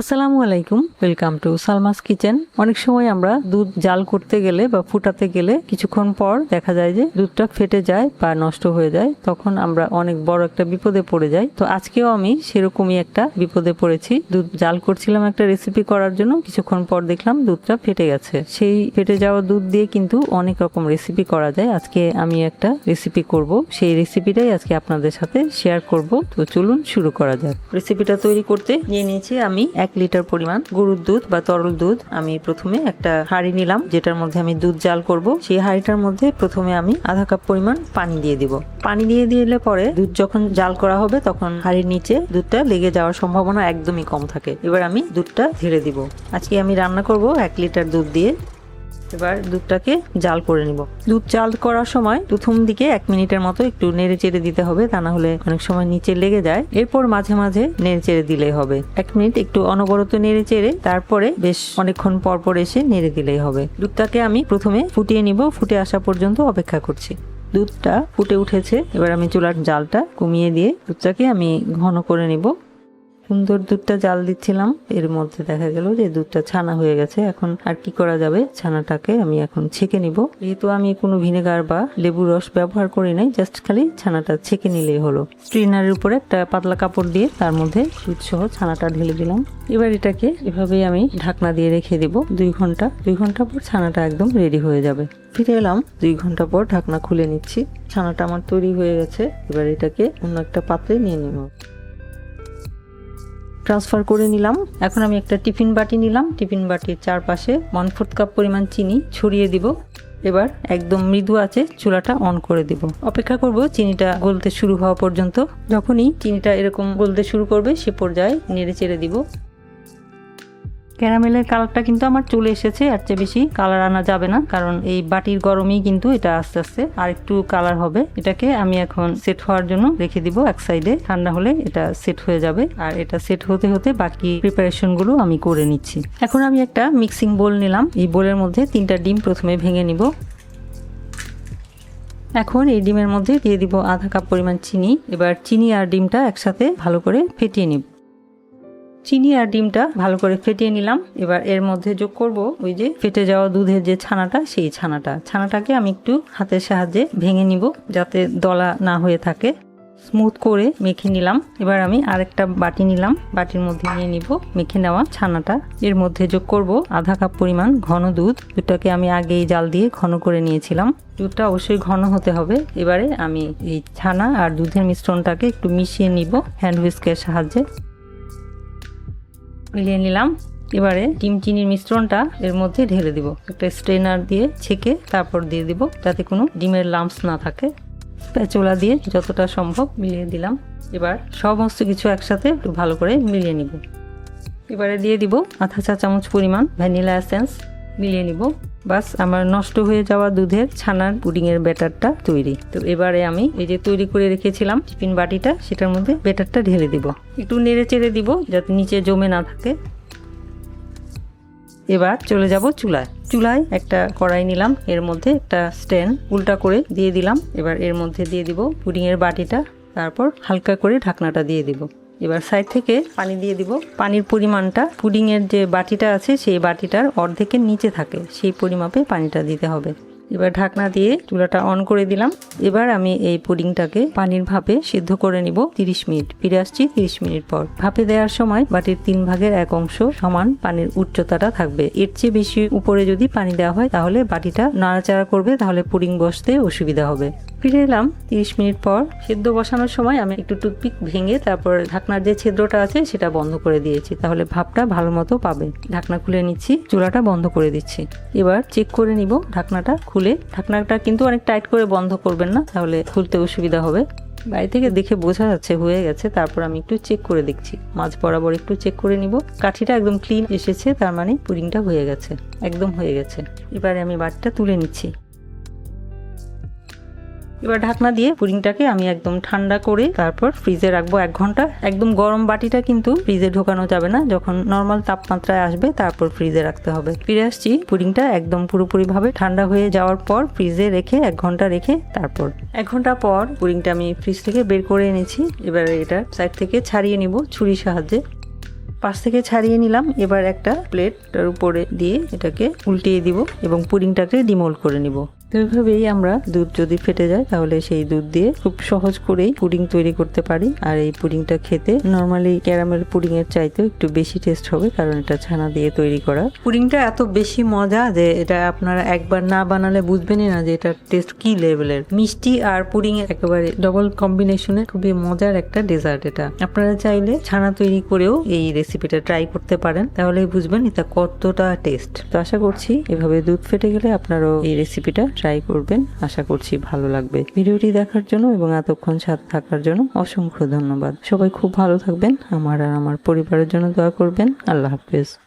আসসালামু আলাইকুম welcome to Salma's kitchen. অনেক সময় আমরা দুধ জাল করতে গেলে বা ফুটাতে গেলে কিছুক্ষণ পর দেখা যায় যে দুধটা ফেটে যায় বা নষ্ট হয়ে যায়, তখন আমরা অনেক বড় একটা বিপদে পড়ে যাই। তো আজকেও আমি সেরকমই একটা বিপদে পড়েছি। দুধ জাল করছিলাম একটা রেসিপি করার জন্য, কিছুক্ষণ পর দেখলাম দুধটা ফেটে গেছে। সেই ফেটে যাওয়া দুধ দিয়ে কিন্তু অনেক রকম রেসিপি করা যায়। আজকে আমি একটা রেসিপি করব। সেই রেসিপিটাই আজকে আপনাদের সাথে শেয়ার করব। তো চলুন শুরু করা যাক। রেসিপিটা তৈরি করতে নিয়ে নিয়েছি আমি এক লিটার পরিমাণ গরুর দুধ বা তরল দুধ আমি প্রথমে একটা হাঁড়ি নিলাম, যেটার মধ্যে আমি দুধ জাল করব। সেই হাঁড়িটার মধ্যে প্রথমে আমি আধা কাপ পরিমাণ পানি দিয়ে দিব। পানি দিয়ে দিলে পরে দুধ যখন জাল করা হবে, তখন হাঁড়ির নিচে দুধটা লেগে যাওয়ার সম্ভাবনা একদমই কম থাকে। এবার আমি দুধটা ঢেলে দিব। আজকে আমি রান্না করব এক লিটার দুধ দিয়ে। এবার দুধটাকে জাল করে নিব। দুধ জাল করার সময় প্রথম দিকে এক মিনিটের মতো একটু নেড়ে চেড়ে দিতে হবে, তা না হলে অনেক সময় নিচে লেগে যায়। এরপর মাঝে মাঝে নেড়ে চেড়ে দিলেই হবে। এক মিনিট একটু অনবরত নেড়ে চেড়ে তারপরে বেশ অনেকক্ষণ পর পর এসে নেড়ে দিলেই হবে। দুধটাকে আমি প্রথমে ফুটিয়ে নিব, ফুটে আসা পর্যন্ত অপেক্ষা করছি। দুধটা ফুটে উঠেছে, এবার আমি চুলার জালটা কমিয়ে দিয়ে দুধটাকে আমি ঘন করে নিব। সুন্দর দুধটা জাল দিচ্ছিলাম। এর মধ্যে দেখা গেল যে দুধটা ছানা হয়ে গেছে। এখন আর কি করা যাবে? ছানাটাকে আমি এখন ছেঁকে নিব। যেহেতু আমি কোনো ভিনেগার বা লেবু রস ব্যবহার করি নাই, জাস্ট খালি ছানাটা ছেঁকে নিলেই হলো। স্ট্রিনারের উপরে একটা পাতলা কাপড় দিয়ে তার মধ্যে দুধ সহ ছানাটা ঢেলে দিলাম। এবার এটাকে এভাবেই আমি ঢাকনা দিয়ে রেখে দিব দুই ঘণ্টা। দুই ঘণ্টা পর ছানাটা একদম রেডি হয়ে যাবে। ফিরে এলাম। দুই ঘণ্টা পর ঢাকনা খুলে নিচ্ছি। ছানাটা আমার তৈরি হয়ে গেছে। এবার এটাকে অন্য একটা পাত্রে নিয়ে নেব। ট্রান্সফার করে নিলাম। এখন আমি একটা টিফিন বাটি নিলাম। টিফিন বাটির চারপাশে ওয়ান ফোর্থ কাপ পরিমাণ চিনি ছড়িয়ে দিব। এবার একদম মৃদু আছে, চুলাটা অন করে দিব। অপেক্ষা করব চিনিটা গলতে শুরু হওয়া পর্যন্ত। যখনই চিনিটা এরকম গলতে শুরু করবে, সে পর্যায়ে নেড়ে চেড়ে দিব। ক্যারামেলের কালারটা কিন্তু আমার চলে এসেছে আর চেয়ে বেশি কালার আনা যাবে না, কারণ এই বাটির গরমেই কিন্তু এটা আস্তে আস্তে আর একটু কালার হবে। এটাকে আমি এখন সেট হওয়ার জন্য রেখে দিব এক সাইডে, ঠান্ডা হলে এটা সেট হয়ে যাবে। আর এটা সেট হতে হতে বাকি প্রিপারেশনগুলো আমি করে নিচ্ছি। এখন আমি একটা মিক্সিং বোল নিলাম। এই বোলের মধ্যে তিনটা ডিম প্রথমে ভেঙে নিব। এখন এই ডিমের মধ্যে দিয়ে দিব আধা কাপ পরিমাণ চিনি। এবার চিনি আর ডিমটা একসাথে ভালো করে ফেটিয়ে নিব। চিনি আর ডিমটা ভালো করে ফেটিয়ে নিলাম। এবার এর মধ্যে যোগ করব ওই যে ফেটে যাওয়া দুধের যে ছানাটা, সেই ছানাটা। ছানাটাকে আমি একটু হাতের সাহায্যে ভেঙে নিব যাতে দলা না হয়ে থাকে। স্মুথ করে মেখে নিলাম। এবার আমি আরেকটা বাটি নিলাম। বাটির মধ্যে নিয়ে নিব মেখে নেওয়া ছানাটা। এর মধ্যে যোগ করব আধা কাপ পরিমাণ ঘন দুধ। দুধটাকে আমি আগেই জাল দিয়ে ঘন করে নিয়েছিলাম। দুধটা অবশ্যই ঘন হতে হবে। এবারে আমি এই ছানা আর দুধের মিশ্রণটাকে একটু মিশিয়ে নিব। হ্যান্ড হুইস্কের সাহায্যে। মিলিয়ে নিলাম। এবারে ডিম চিনির মিশ্রণটা এর মধ্যে ঢেলে দিব। একটা স্ট্রেনার দিয়ে ছেঁকে তারপর দিয়ে দিব, যাতে কোনো ডিমের লাম্পস না থাকে। প্যাচোলা দিয়ে যতটা সম্ভব মিলিয়ে দিলাম। এবার সমস্ত কিছু একসাথে একটু ভালো করে মিলিয়ে নিব। এবারে দিয়ে দিব আধা চা চামচ পরিমাণ ভ্যানিলা এসেন্স। মিলিয়ে নিব। বাস, আমার নষ্ট হয়ে যাওয়া দুধের ছানার পুডিংয়ের ব্যাটারটা তৈরি। তো এবারে আমি এই যে তৈরি করে রেখেছিলাম টিফিন বাটিটা, সেটার মধ্যে ব্যাটারটা ঢেলে দিব। একটু নেড়ে চেড়ে দিব, যাতে নিচে জমে না থাকে। এবার চলে যাব চুলায়। চুলায় একটা কড়াই নিলাম, এর মধ্যে একটা স্ট্যান্ড উল্টা করে দিয়ে দিলাম। এবার এর মধ্যে দিয়ে দিব পুডিংয়ের বাটিটা, তারপর হালকা করে ঢাকনাটা দিয়ে দিব। এবার সাইড থেকে পানি দিয়ে দিব। পানির পরিমাণটা পুডিংয়ের যে বাটিটা আছে, সেই বাটিটার অর্ধেকের নিচে থাকে। সেই পরিমাপে পানিটা দিতে হবে। এবার ঢাকনা দিয়ে চুলাটা অন করে দিলাম। এবার আমি এই পুডিংটাকে পানির ভাপে সিদ্ধ করে নিব 30 মিনিট। ফিরে আসছি 30 মিনিট পর। ভাপে দেওয়ার সময় বাটির তিন ভাগের এক অংশ সমান পানির উচ্চতাটা থাকবে। এর চেয়ে বেশি উপরে যদি পানি দেওয়া হয়, তাহলে বাটিটা নাড়াচাড়া করবে, তাহলে পুডিং বসতে অসুবিধা হবে। ফিরে এলাম 30 মিনিট পর। সিদ্ধ বসানোর সময় আমি একটু টুথপিক ভেঙে তারপর ঢাকনার যে ছিদ্রটা আছে, সেটা বন্ধ করে দিয়েছি। তাহলে ভাপটা ভালো মতো পাবে। ঢাকনা খুলে নিচ্ছি, চুলাটা বন্ধ করে দিচ্ছি। এবার চেক করে নিব ঢাকনাটা খুলে ঢাকনাটা কিন্তু অনেক টাইট করে বন্ধ করবেন না, তাহলে খুলতে অসুবিধা হবে। বাইরে থেকে দেখে বোঝা যাচ্ছে, হয়ে গেছে। তারপর আমি একটু চেক করে দেখছি। মাছ বরাবর একটু চেক করে নিব। কাঠিটা একদম ক্লিন এসেছে, তার মানে পুডিংটা হয়ে গেছে, একদম হয়ে গেছে। এবারে আমি বাটিটা তুলে নিচ্ছি। এবার ঢাকনা দিয়ে পুডিংটাকে আমি একদম ঠান্ডা করে তারপর ফ্রিজে রাখব এক ঘণ্টা। একদম গরম বাটিটা কিন্তু ফ্রিজে ঢোকানো যাবে না। যখন নর্মাল তাপমাত্রায় আসবে, তারপর ফ্রিজে রাখতে হবে। ফিরে আসছি পুডিংটা একদম পুরোপুরি ভাবে ঠান্ডা হয়ে যাওয়ার পর ফ্রিজে রেখে এক ঘণ্টা রেখে তারপর এক ঘণ্টা পর পুডিংটা আমি ফ্রিজ থেকে বের করে এনেছি। এবার এটা সাইড থেকে ছাড়িয়ে নিব ছুরির সাহায্যে। পাশ থেকে ছাড়িয়ে নিলাম। এবার একটা প্লেটটার উপরে দিয়ে এটাকে উল্টিয়ে দিব এবং পুডিংটাকে ডিমোল্ড করে নিব। এইভাবেই আমরা দুধ যদি ফেটে যায়, তাহলে সেই দুধ দিয়ে খুব সহজ করেই পুডিং তৈরি করতে পারি। আর এই পুডিংটা খেতে নর্মালি ক্যারামেল পুডিং এর চাইতেও একটু বেশি টেস্ট হবে, কারণ এটা ছানা দিয়ে তৈরি করা। পুডিংটা এত বেশি মজা যে এটা আপনারা একবার না বানালে বুঝবেনই না যে এটার টেস্ট কি লেভেলের মিষ্টি আর পুডিং এর একেবারে ডবল কম্বিনেশনে খুবই মজার একটা ডেজার্ট এটা। আপনারা চাইলে ছানা তৈরি করেও এই রেসিপিটা ট্রাই করতে পারেন, তাহলেই বুঝবেন এটা কতটা টেস্ট তো আশা করছি এভাবে দুধ ফেটে গেলে আপনারাও এই রেসিপিটা ট্রাই করবেন। আশা করছি ভালো লাগবে। ভিডিওটি দেখার জন্য এবং এতক্ষণ সাথে থাকার জন্য অসংখ্য ধন্যবাদ। সবাই খুব ভালো থাকবেন। আমার আর আমার পরিবারের জন্য দোয়া করবেন। আল্লাহ হাফেজ।